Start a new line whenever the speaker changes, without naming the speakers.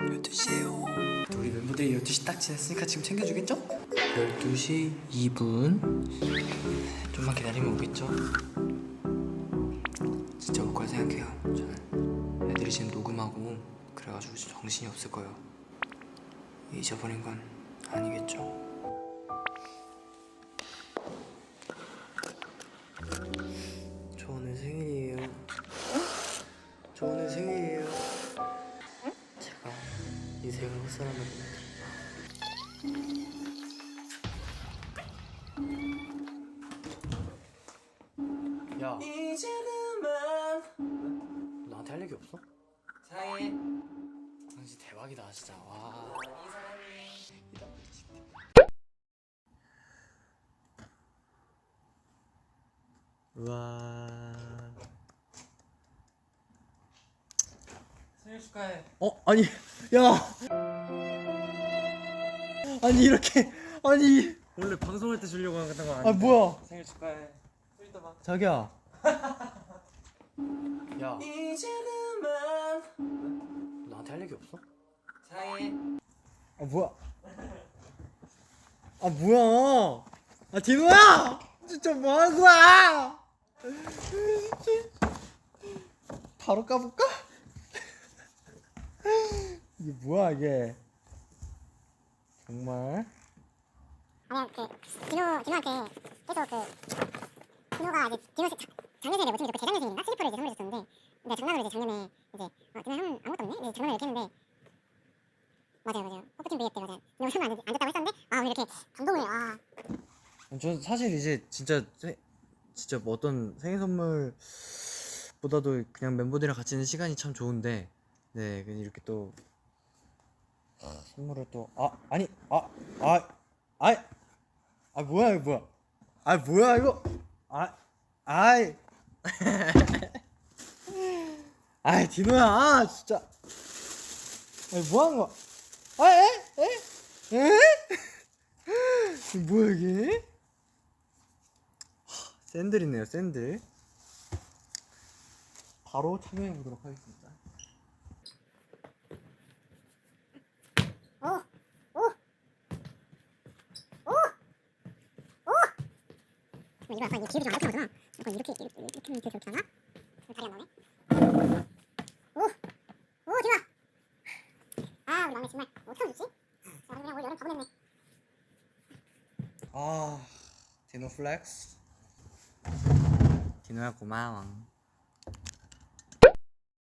12시에요. 우리 멤버들이 12시 딱 지났으니까 지금 챙겨주겠죠? 12시 2분. 좀만 기다리면 오겠죠? 진짜 올 거라 생각해요. 저는 애들이 지금 녹음하고 그래가지고 정신이 없을 거예요. 잊어버린 건 아니겠죠? 저 오늘 생일이에요. 저 오늘 생일이에요 인생을 헛사람을 야
이제 그만
나한테 할 얘기 없어?
사랑해.
당신 대박이다 진짜. 와. 우와
생일 축하해.
어? 아니 야! 아니 이렇게 아니!
원래 방송할 때 주려고 했던
거아 뭐야?
생일 축하해. 또 이따 봐.
자기야. 야.
이제 그만.
나한테 할 얘기 없어?
사랑해
아 뭐야? 아 뭐야? 아 디노야! 진짜 뭐 하는 거야? 바로 까볼까 이게 뭐야 이게? 정말?
아니야 그 디노 디노한테 계속 그 디노가 이제 디노 자- 작년 생일에 뭐그 재작년 생일인가? 슬리퍼를 이제 선물해 줬었는데 내가 장난으로 이제 작년에 이제 아 디노 형 아무것도 없네? 이제 장난으로 이렇게 했는데 맞아요 맞아요. 퍼프팀 브이앱 때 맞아요. 디노 형안 안 줬다고 했었는데 아 오늘 이렇게 감동을 아.
전 사실 이제 진짜 세- 진짜 뭐 어떤 생일 선물보다도 그냥 멤버들이랑 같이 있는 시간이 참 좋은데 네 이렇게 또 선물을 또 아 아니 아아 아 아, 아 뭐야 이거 뭐야? 아 뭐야 이거? 아 아이. 아이 디노야 아 진짜. 아니 뭐 하는 거야? 아에에에? 에? 뭐야 이게? 샌들이네요 샌들. 바로 참여해 보도록 하겠습니다
이거 약간 이 기울이 좀 아득한 거잖아. 약간 이렇게 이렇게 이렇게 이렇게 이렇게 하나? 다리 안 나오네 오오 디노 아 우리 막내 정말 어떻게 하면 좋지? 자 그냥 올 여름 다 보냈네.
아 디노 플렉스. 디노야 고마워